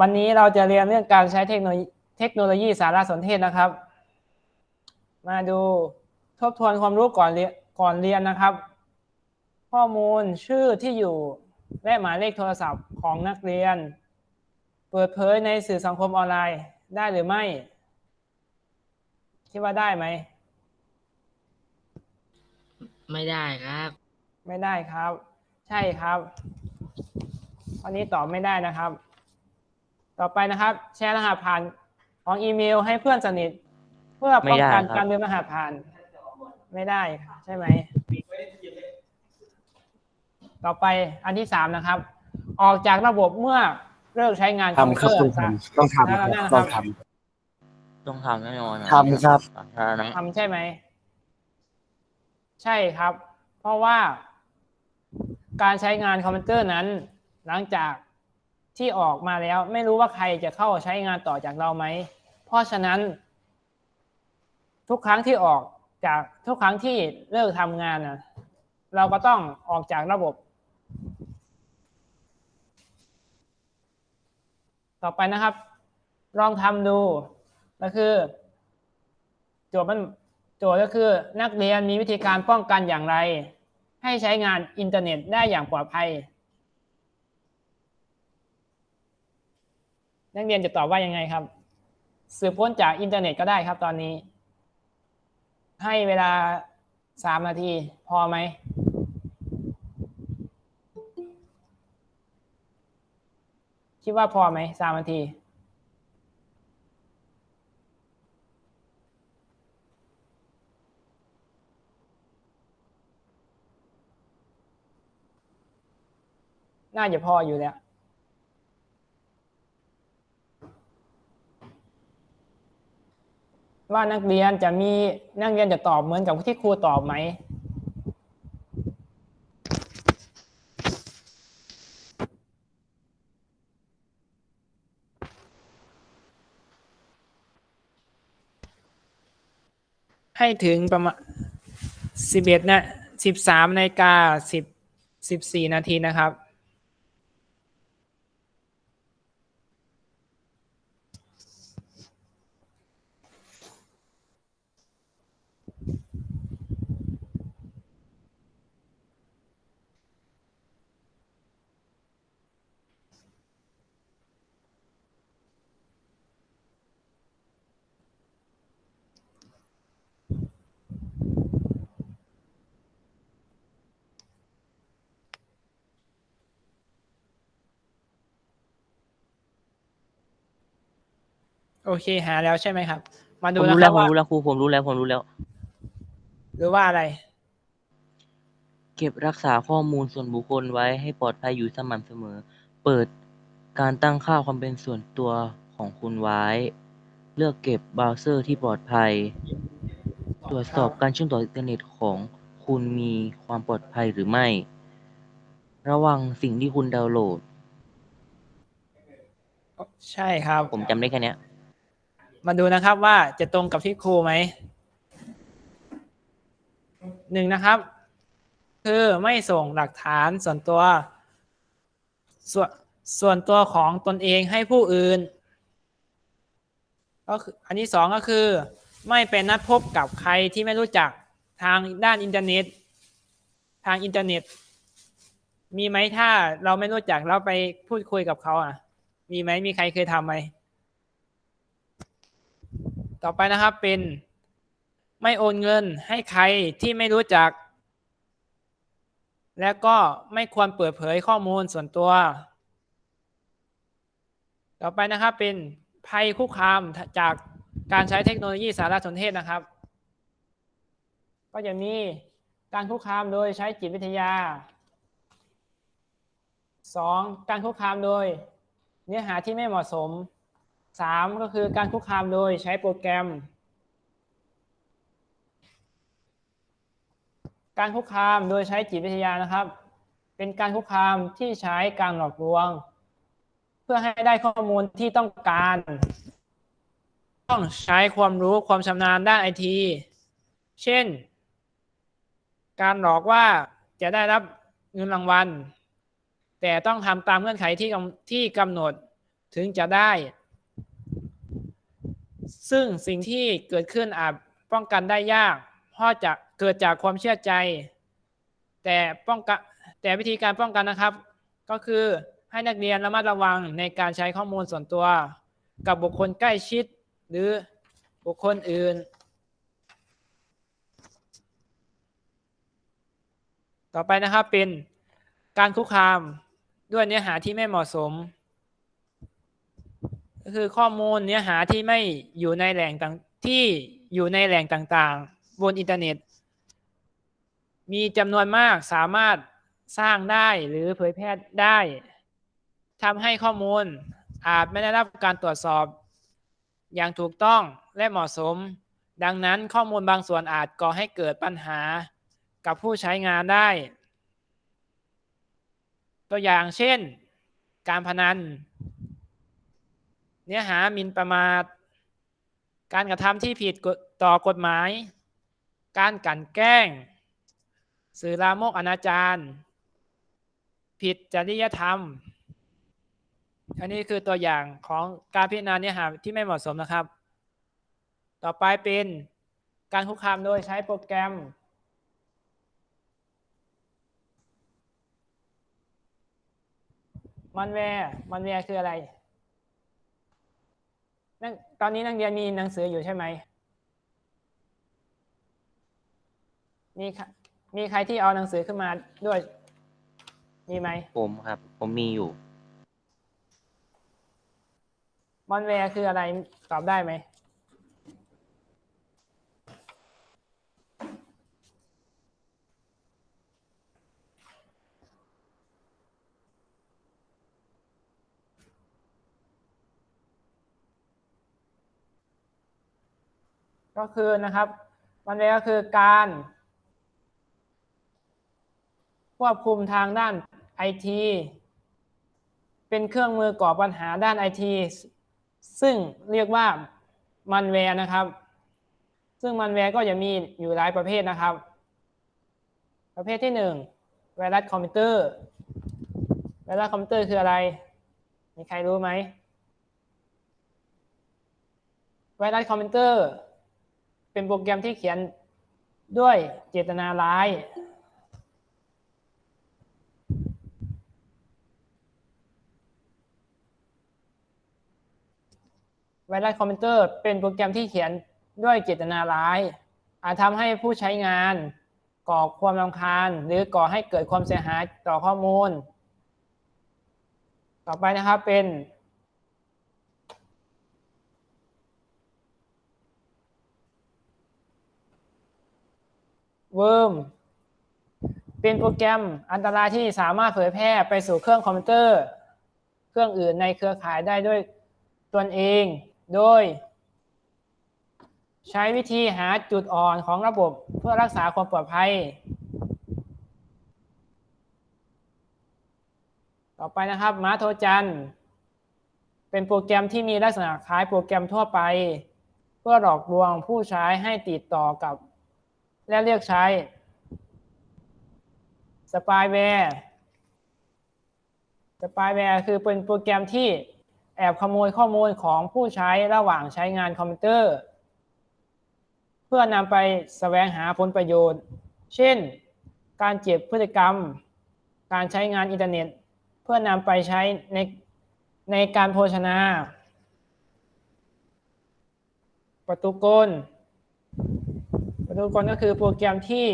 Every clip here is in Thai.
วันนี้เราจะเรียนเรื่องการใช้เทคโนโลยีเทคโนโลยีสารสนเทศนะครับ มาดูทบทวนความรู้ก่อนเรียนก่อนเรียนนะครับ ข้อมูลชื่อที่อยู่และหมายเลขโทรศัพท์ของนักเรียน เปิดเผยในสื่อสังคมออนไลน์ได้หรือไม่ คิดว่าได้ไหม ไม่ได้ครับ ไม่ได้ครับ ใช่ครับข้อนี้ตอบไม่ได้นะครับ ต่อไปนะครับ แชร์รหัสผ่านของอีเมลให้เพื่อนสนิท เพื่อป้องกันไม่ได้ครับการลืมรหัสผ่าน ไม่ได้ใช่ไหม ต่อไปอันที่สามนะครับ ออกจากระบบเมื่อเลิกใช้งานคอมพิวทำครับเตอร์ต้องทำต้องทำได้ครับแล้วต้องนะครับทต้องทำแน่นอนนะทำครับสาธารณะทำใช่ไหม ใช่ครับ เพราะว่าการใช้งานคอมพิวเตอร์นั้น หลังจาก ที่ออกมาแล้วไม่รู้ว่าใครจะเข้าใช้งานต่อจากเราไหม เพราะฉะนั้น ทุกครั้งที่ออกจากทุกครั้งที่เลิกทำงานนะเราก็ต้องออกจากระบบ ต่อไปนะครับ ลองทำดูก็คือ โจทย์มันโจทย์ก็คือนักเรียนมีวิธีการป้องกันอย่างไร ให้ใช้งานอินเทอร์เน็ตได้อย่างปลอดภัย นักเรียนจะตอบว่ายังไงครับ สืบพ้นจากอินเทอร์เน็ตก็ได้ครับตอนนี้ ให้เวลาสามนาทีพอไหมคิดว่าพอไหมสามนาทีน่าจะพออยู่แล้ว ว่านักเรียนจะมีนักเรียนจะตอบเหมือนกับที่ครูตอบไหมให้ถึงประมาณสิบเอ็ดนะสิบสามนาฬิกาสิบสิบสี่นาทีนะครับ โอเคหาแล้วใช่ไหมครับ มาผดูมนะรู้คแล้รัวบผมว่ารู้แล้วครูผมรู้แล้วผมรู้แล้ว หรือว่าอะไร เก็บรักษาข้อมูลส่วนบุคคลไว้ให้ปลอดภัยอยู่สม่ำเสมอ เปิดการตั้งค่าความเป็นส่วนตัวของคุณไว้ เลือกเก็บเบราว์เซอร์ที่ปลอดภัย ตรวจสอบการเชื่อมต่ออินเทอร์เน็ตของคุณมีความปลอดภัยหรือไม่ ระวังสิ่งที่คุณดาวน์โหลด ใช่ครับ ผมจำได้แค่เนี้ย มาดูนะครับว่าจะตรงกับที่ครูไหมหนึ่งนะครับ คือไม่ส่งหลักฐานส่วนตัวส่วนส่วนตัวของตนเองให้ผู้อื่นก็คืออันที่สองก็คือ ไม่เป็นนัดพบกับใครที่ไม่รู้จักทางด้านอินเทอร์เน็ต ทางอินเทอร์เน็ต มีไหมถ้าเราไม่รู้จักเราไปพูดคุยกับเขาอะ มีไหมมีใครเคยทำไหม ต่อไปนะครับเป็นไม่โอนเงินให้ใครที่ไม่รู้จัก และก็ไม่ควรเปิดเผยข้อมูลส่วนตัว ต่อไปนะครับเป็นภัยคุกคามจากการใช้เทคโนโลยีสารสนเทศนะครับ ก็จะมีการคุกคามโดยใช้จิตวิทยา 2. การคุกคามโดยเนื้อหาที่ไม่เหมาะสม สามก็คือการคุกคามโดยใช้โปรแกรม การคุกคามโดยใช้จิตวิทยานะครับ เป็นการคุกคามที่ใช้การหลอกลวง เพื่อให้ได้ข้อมูลที่ต้องการ ต้องใช้ความรู้ความชำนาญด้านไอทีเช่น การหลอกว่าจะได้รับเงินรางวัล แต่ต้องทำตามเงื่อนไขที่กำที่กำหนดถึงจะได้ ซึ่งสิ่งที่เกิดขึ้นอาจป้องกันได้ยาก เพราะจะเกิดจากความเชื่อใจ แต่ป้องกันแต่วิธีการป้องกันนะครับ ก็คือให้นักเรียนระมัดระวังในการใช้ข้อมูลส่วนตัว กับบุคคลใกล้ชิด หรือบุคคลอื่น ต่อไปนะครับเป็นการคุกคามด้วยเนื้อหาที่ไม่เหมาะสม ก็คือข้อมูลเนื้อหาที่ไม่อยู่ในแหล่งต่างที่อยู่ในแหล่งต่างๆ บนอินเทอร์เน็ต มีจำนวนมากสามารถสร้างได้หรือเผยแพร่ได้ทำให้ข้อมูลอาจไม่ได้รับการตรวจสอบ อย่างถูกต้องและเหมาะสม ดังนั้นข้อมูลบางส่วนอาจก่อให้เกิดปัญหากับผู้ใช้งานได้ ตัวอย่างเช่น การพนัน เนื้อหาหมิ่นประมาท การกระทำที่ผิดต่อกฎหมาย การกลั่นแกล้ง สื่อลามกอนาจารผิดจริยธรรม อันนี้คือตัวอย่างของการพิจารณาเนื้อหาที่ไม่เหมาะสมนะครับ ต่อไปเป็นการคุกคามโดยใช้โปรแกรม มันแวร์มันแวร์คืออะไร ตอนนี้นักเรียนมีหนังสืออยู่ใช่ไหมมีใครมีใครที่เอาหนังสือขึ้นมาด้วย มีไหม ผมครับ ผมมีอยู่มันแวร์คืออะไรตอบได้ไหม ก็คือนะครับมันแวร์ก็คือการ ควบคุมทางด้านไอทีเป็นเครื่องมือก่อปัญหาด้านไอทีซึ่งเรียกว่ามันแวร์นะครับ ซึ่งมันแวร์ก็จะมีอยู่หลายประเภทนะครับ ประเภทที่หนึ่งไวรัสคอมพิวเตอร์ไวรัสคอมพิวเตอร์คืออะไร มีใครรู้ไหมไวรัสคอมพิวเตอร์ เป็นโปรแกรมที่เขียนด้วยเจตนาร้าย ไวรัสคอมพิวเตอร์เป็นโปรแกรมที่เขียนด้วยเจตนาร้าย อาจทำให้ผู้ใช้งานก่อความรำคาญ หรือก่อให้เกิดความเสียหายต่อข้อมูล ต่อไปนะครับเป็น เวิร์มเป็นโปรแกรมอันตรายที่สามารถเผยแพร่ไปสู่เครื่องคอมพิวเตอร์ เครื่องอื่นในเครือข่ายได้ด้วยตนเอง โดย ใช้วิธีหาจุดอ่อนของระบบเพื่อรักษาความปลอดภัย ต่อไปนะครับมาโทจัน เป็นโปรแกรมที่มีลักษณะคล้ายโปรแกรมทั่วไป เพื่อหลอกลวงผู้ใช้ให้ติดต่อกับ และเรียกใช้สปายแวร์สปายแวร์คือเป็นโปรแกรมที่แอบขโมยข้อมูลของผู้ใช้ระหว่างใช้งานคอมพิวเตอร์ เพื่อนำไปแสวงหาผลประโยชน์ เช่น การเจ็บพฤติกรรม การใช้งานอินเทอร์เน็ต เพื่อนำไปใช้ในในการโภชนาประตูกล ประตูกลก็คือโปรแกรมที่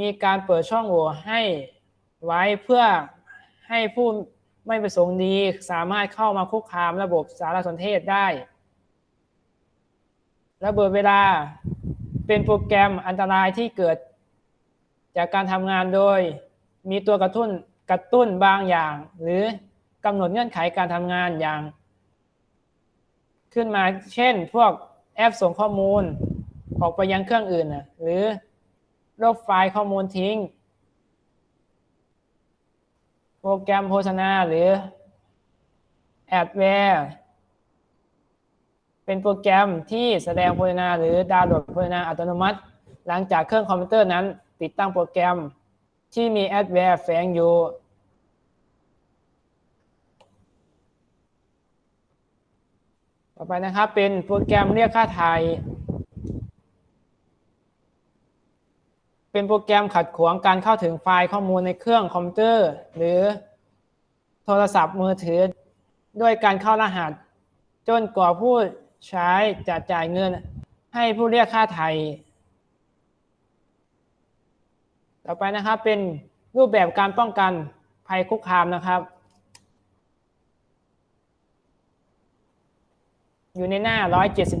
มีการเปิดช่องโหว่ให้ไว้เพื่อให้ผู้ไม่ประสงค์ดีสามารถเข้ามาคุกคามระบบสารสนเทศได้ ระเบิดเวลาเป็นโปรแกรมอันตรายที่เกิด จากการทำงานโดย มีตัวกระตุ้นกระตุ้นบางอย่าง หรือกำหนดเงื่อนไขการทำงานอย่าง ขึ้นมาเช่นพวกแอปส่งข้อมูล ออกไปยังเครื่องอื่นนะหรือลบไฟล์ข้อมูลทิ้ง โปรแกรมโฆษณาหรือแอดแวร์เป็นโปรแกรมที่แสดงโฆษณาหรือดาวน์โหลดโฆษณาอัตโนมัติ หลังจากเครื่องคอมพิวเตอร์นั้น ติดตั้งโปรแกรมที่มีแอดแวร์แฝงอยู่ต่อไปนะครับเป็นโปรแกรมเรียกค่าไทย เป็นโปรแกรมขัดขวางการเข้าถึงไฟล์ข้อมูลในเครื่องคอมพิวเตอร์ หรือโทรศัพท์มือถือ ด้วยการเข้ารหัส จนกว่าผู้ใช้จะจ่ายเงินให้ผู้เรียกค่าไทย ต่อไปนะครับเป็นรูปแบบการป้องกันภัยคุกคามนะครับ อยู่ในหน้า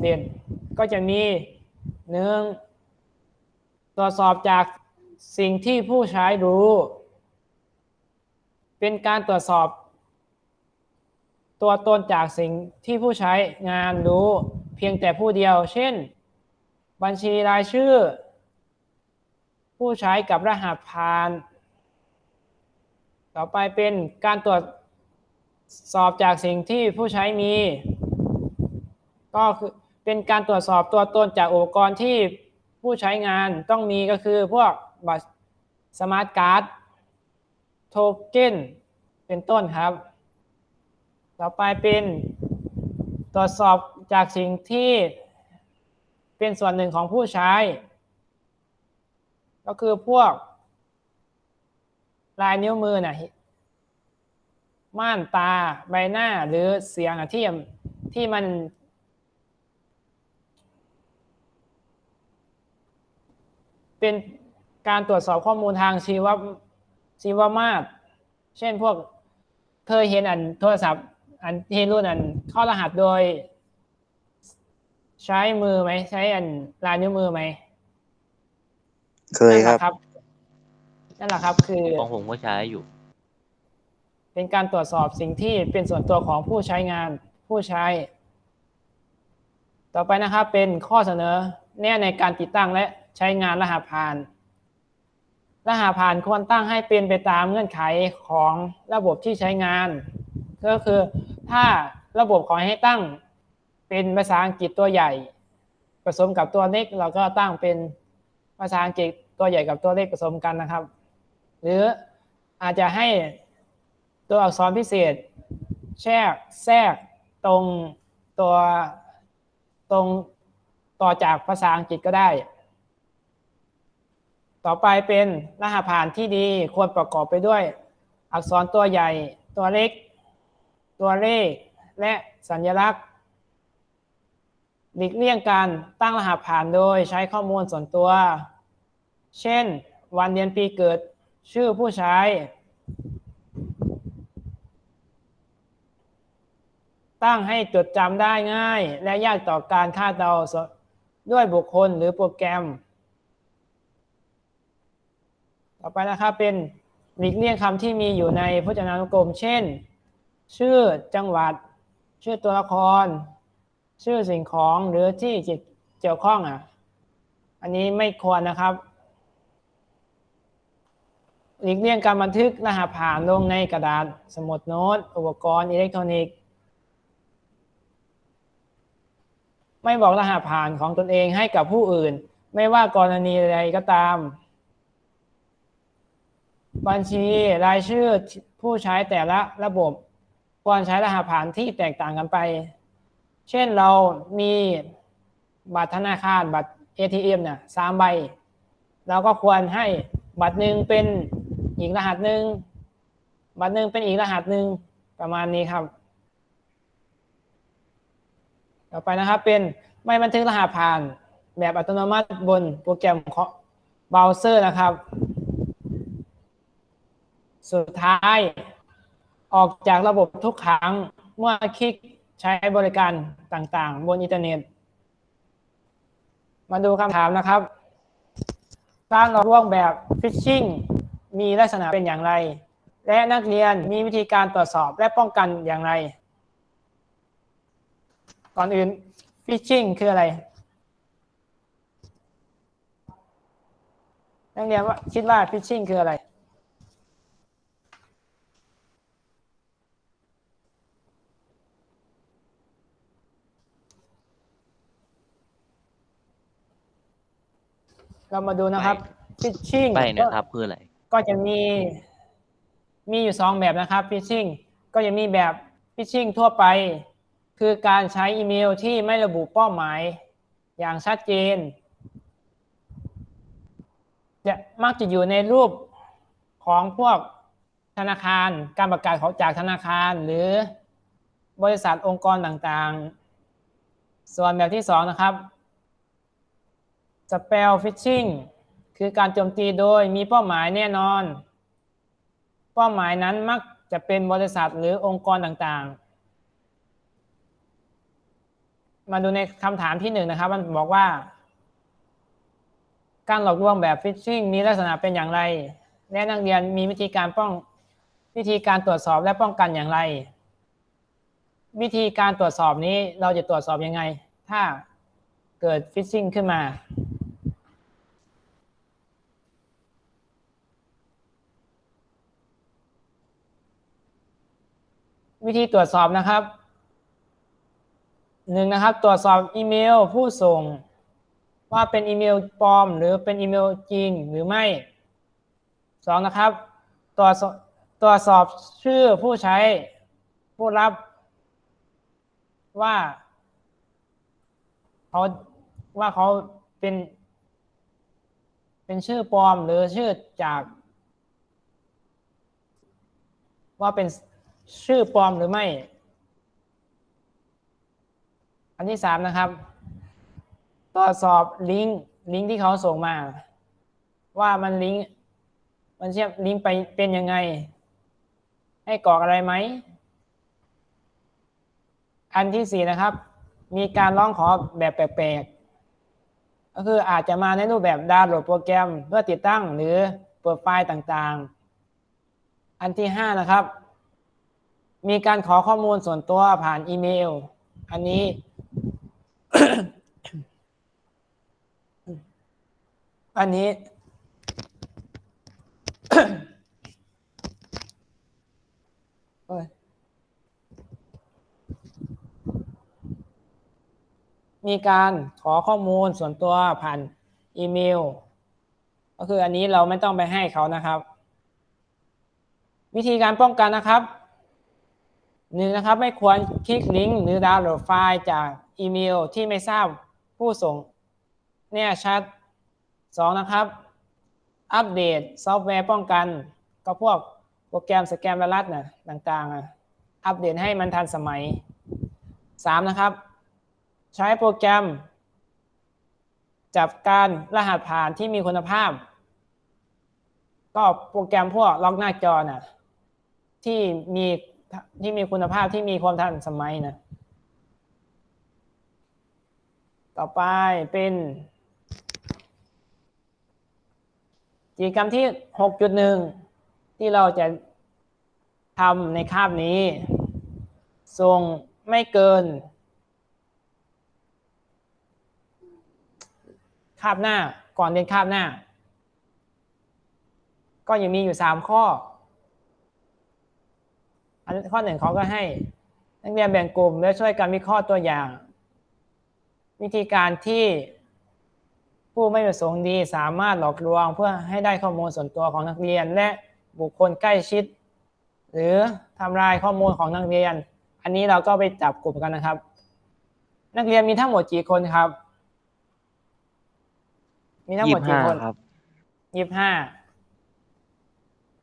171 ก็จะมีหนึ่ง ตรวจสอบจากสิ่งที่ผู้ใช้รู้ เป็นการตรวจสอบ ตัวตนจากสิ่งที่ผู้ใช้งานรู้ เพียงแต่ผู้เดียว เช่น บัญชีรายชื่อ ผู้ใช้กับรหัสผ่าน ต่อไปเป็นการตรวจสอบจากสิ่งที่ผู้ใช้มี ก็คือเป็นการตรวจสอบตัวตนจากอุปกรณ์ที่ ผู้ใช้งานต้องมีก็คือพวกบัตรสมาร์ทการ์ดโทเก้นเป็นต้นครับ ต่อไปเป็นตรวจสอบจากสิ่งที่เป็นส่วนหนึ่งของผู้ใช้ ก็คือพวกลายนิ้วมือนะม่านตาใบหน้าหรือเสียงอะที่ที่มัน เป็นการตรวจสอบข้อมูลทางชีวชีวมาตร เช่นพวกเคยเห็นอันโทรศัพท์ อันที่รุ่นอันเข้ารหัสโดย ใช้มือไหมใช้อันลายนิ้วมือไหมเคยครับ นั่นแหละครับ คือของผมก็ใช้อยู่ เป็นการตรวจสอบสิ่งที่เป็นส่วนตัวของผู้ใช้งานผู้ใช้ ต่อไปนะครับเป็นข้อเสนอแน่ในการติดตั้งและ ใช้งานรหัสผ่าน รหัสผ่านควรตั้งให้เป็นไปตามเงื่อนไขของระบบที่ใช้งาน ก็คือถ้าระบบขอให้ตั้งเป็นภาษาอังกฤษตัวใหญ่ ผสมกับตัวเล็กเราก็ตั้งเป็นภาษาอังกฤษตัวใหญ่กับตัวเล็กผสมกันนะครับ หรืออาจจะให้ตัวอักษรพิเศษ แทรกแทรกตรงตัวตรงต่อจากภาษาอังกฤษก็ได้ ต่อไปเป็นรหัสผ่านที่ดีควรประกอบไปด้วย อักษรตัวใหญ่ ตัวเล็ก ตัวเลข และสัญลักษณ์หลีกเลี่ยงการตั้งรหัสผ่านโดยใช้ข้อมูลส่วนตัว เช่น วันเดือนปีเกิด ชื่อผู้ใช้ ตั้งให้จดจำได้ง่าย และยากต่อการคาดเดาด้วยบุคคลหรือโปรแกรม ต่อไปนะครับเป็นหลีกเลี่ยงคำที่มีอยู่ในพจนานุกรม เช่น ชื่อจังหวัด ชื่อตัวละคร ชื่อสิ่งของหรือที่เกี่ยวข้องอะ อันนี้ไม่ควรนะครับหลีกเลี่ยงการบันทึกรหัสผ่านลงในกระดาษสมุดโน้ต อุปกรณ์อิเล็กทรอนิกส์ ไม่บอกรหัสผ่านของตนเองให้กับผู้อื่น ไม่ว่ากรณีใดก็ตาม บัญชีรายชื่อผู้ใช้แต่ละระบบควรใช้รหัสผ่านที่แตกต่างกันไป เช่นเรามีบัตรธนาคารบัตร ATM เนี่ยสามใบ เราก็ควรให้บัตรหนึ่งเป็นอีกรหัสหนึ่งบัตรหนึ่งเป็นอีกรหัสหนึ่งประมาณนี้ครับ ต่อไปนะครับเป็นไม่บันทึกรหัสผ่านแบบอัตโนมัติบนโปรแกรมเบราว์เซอร์นะครับ สุดท้าย ออกจากระบบทุกครั้งเมื่อคลิกใช้บริการต่างๆ บนอินเทอร์เน็ต มาดูคำถามนะครับ การหลอกลวงแบบฟิชชิงมีลักษณะเป็นอย่างไร และนักเรียนมีวิธีการตรวจสอบและป้องกันอย่างไร ก่อนอื่นฟิชชิงคืออะไร นักเรียนว่าคิดว่าฟิชชิงคืออะไร เรามาดูนะครับฟิชชิงไปนะครับคืออะไร ก็จะมี มีอยู่สองแบบนะครับฟิชชิงก็จะมีแบบฟิชชิงทั่วไปคคือการใช้อีเมลที่ไม่ระบุเป้าหมาย อย่างชัดเจนจะมักจะอยู่ในรูปของพวกธนาคารการประกาศของจากธนาคารหรือบริษัทองค์กรต่างๆ ส่วนแบบที่สองนะครับ spell phishing คือการโจมตีโดยมีเป้าหมายแน่นอน เป้าหมายนั้นมักจะเป็นบริษัทหรือองค์กรต่างๆ มาดูในคำถามที่หนึ่งนะครับ มันบอกว่า การหลอกลวงแบบฟิชชิ่งมีลักษณะเป็นอย่างไร และนักเรียนมีวิธีการป้องวิธีการตรวจสอบและป้องกันอย่างไร วิธีการตรวจสอบนี้เราจะตรวจสอบยังไง ถ้าเกิดฟิชชิ่งขึ้นมา วิธีตรวจสอบนะครับหนึ่งนะครับ ตรวจสอบอีเมลผู้ส่ง ว่าเป็นอีเมลปลอม หรือเป็นอีเมลจริงหรือไม่สองนะครับ ตรวจสอบตรวจสอบชื่อผู้ใช้ผู้รับว่าเขาว่าเขาเป็น เป็นชื่อปลอมหรือชื่อจาก ว่าเป็น ชื่อปลอมหรือไม่ อันที่สามนะครับ ตรวจสอบลิงก์ลิงก์ที่เขาส่งมา ว่ามันลิงก์มันเชื่อมลิงก์ไปเป็นยังไง ให้กรอกอะไรไหม อันที่สี่นะครับ มีการร้องขอแบบแปลกๆ ก็คืออาจจะมาในรูปแบบดาวน์โหลดโปรแกรม เพื่อติดตั้งหรือเปิดไฟล์ต่างๆ อันที่ห้านะครับ มีการขอข้อมูลส่วนตัวผ่านอีเมล อันนี้ อันนี้ มีการขอข้อมูลส่วนตัวผ่านอีเมล ก็คืออันนี้เราไม่ต้องไปให้เขานะครับ วิธีการป้องกันนะครับ หนึ่งนะครับไม่ควรคลิกลิงก์หรือดาวน์โหลดไฟล์จากอีเมลที่ไม่ทราบผู้ส่งแน่ชัดสองนะครับ อัปเดตซอฟต์แวร์ป้องกัน ก็พวกโปรแกรมสแกมไวรัสนะต่างๆอะอัปเดตให้มันทันสมัยสามนะครับ ใช้โปรแกรม จับการรหัสผ่านที่มีคุณภาพ ก็โปรแกรมพวกล็อกหน้าจอน่ะที่มี ที่มีคุณภาพที่มีความทันสมัยนะ ต่อไปเป็นกิจกรรมที่ 6.1 ที่เราจะทำในคาบนี้ ส่งไม่เกิน คาบหน้าก่อนเรียนคาบหน้า ก็ยังมีอยู่สามข้อ ข้อหนึ่งเขาก็ให้ นักเรียนแบ่งกลุ่มและช่วยกันวิเคราะห์ตัวอย่าง วิธีการที่ผู้ไม่ประสงค์ดีสามารถหลอกลวงเพื่อให้ได้ข้อมูลส่วนตัวของนักเรียนและบุคคลใกล้ชิด หรือทำลายข้อมูลของนักเรียน อันนี้เราก็ไปจับกลุ่มกันนะครับ นักเรียนมีทั้งหมดกี่คนครับ มีทั้งหมยี่ดสิบกี่ห้าคนครับยี่สิบห้า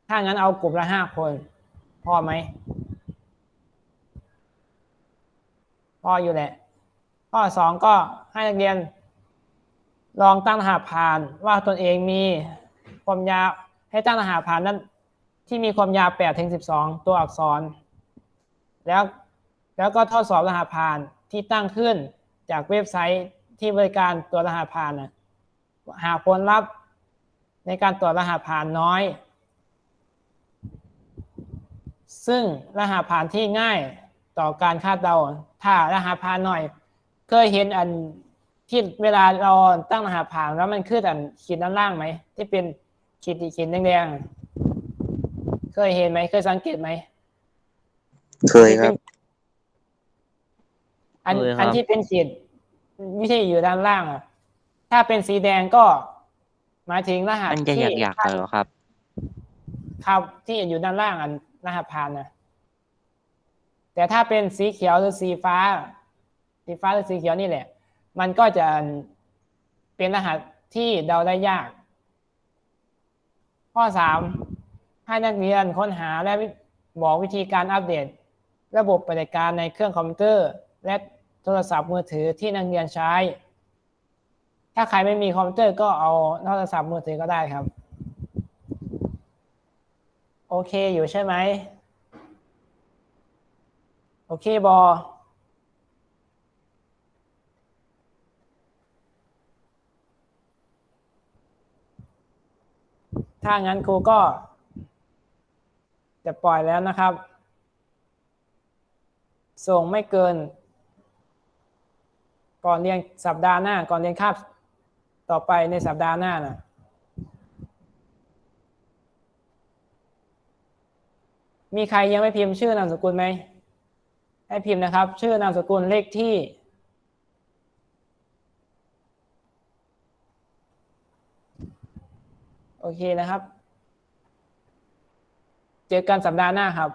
ถ้างั้นเอากลุ่มละห้าคน พ่อไหม พ่ออยู่แหละ ข้อสองก็ให้นักเรียน ลองตั้งรหัสผ่านว่าตนเองมีความยาวให้ตั้งรหัสผ่านนั้นที่มีความยาว8ถึง12 ตัวอักษร แล้วแล้วก็ทดสอบรหัสผ่านที่ตั้งขึ้นจากเว็บไซต์ที่บริการตัวรหัสผ่านนะหากผลลัพธ์ในการตรวจรหัสผ่านน้อย ซึ่งรหัสผ่านที่ง่ายต่อการคาดเดา ถ้ารหัสผ่านหน่อย เคยเห็นอันที่เวลาเราตั้งรหัสผ่านแล้วมันขึ้นอันขีดด้านล่างไหมที่เป็นขีดขีดแดงๆเคยเห็นไหมเคยสังเกตไหมเคยครับ อันเคยครับ อันที่เป็นขีดวิธีอยู่ด้านล่างอะ ถ้าเป็นสีแดงก็หมายถึงรหัสมันจะที่ อยากๆเหรอครับ ครับที่อยู่ด้านล่างอัน รหัสผ่านนะแต่ถ้าเป็นสีเขียวหรือสีฟ้า สีฟ้าหรือสีเขียวนี่แหละ มันก็จะเป็นรหัสที่เดาได้ยาก ข้อสามให้นักเรียนค้นหาและบอกวิธีการอัปเดต ระบบปฏิการในเครื่องคอมพิวเตอร์ และโทรศัพท์มือถือที่นักเรียนใช้ ถ้าใครไม่มีคอมพิวเตอร์ก็เอาโทรศัพท์มือถือก็ได้ครับ โอเคอยู่ใช่ไหม โอเคบอถ้างั้นครูก็ จะปล่อยแล้วนะครับ ส่งไม่เกิน ก่อนเรียนสัปดาห์หน้า ก่อนเรียนคาบต่อไปในสัปดาห์หน้านะ มีใครยังไม่พิมพ์ชื่อนามสกุลไหมให้พิมพ์นะครับ ชื่อนามสกุลเลขที่ โอเคนะครับ เจอกันสัปดาห์หน้าครับ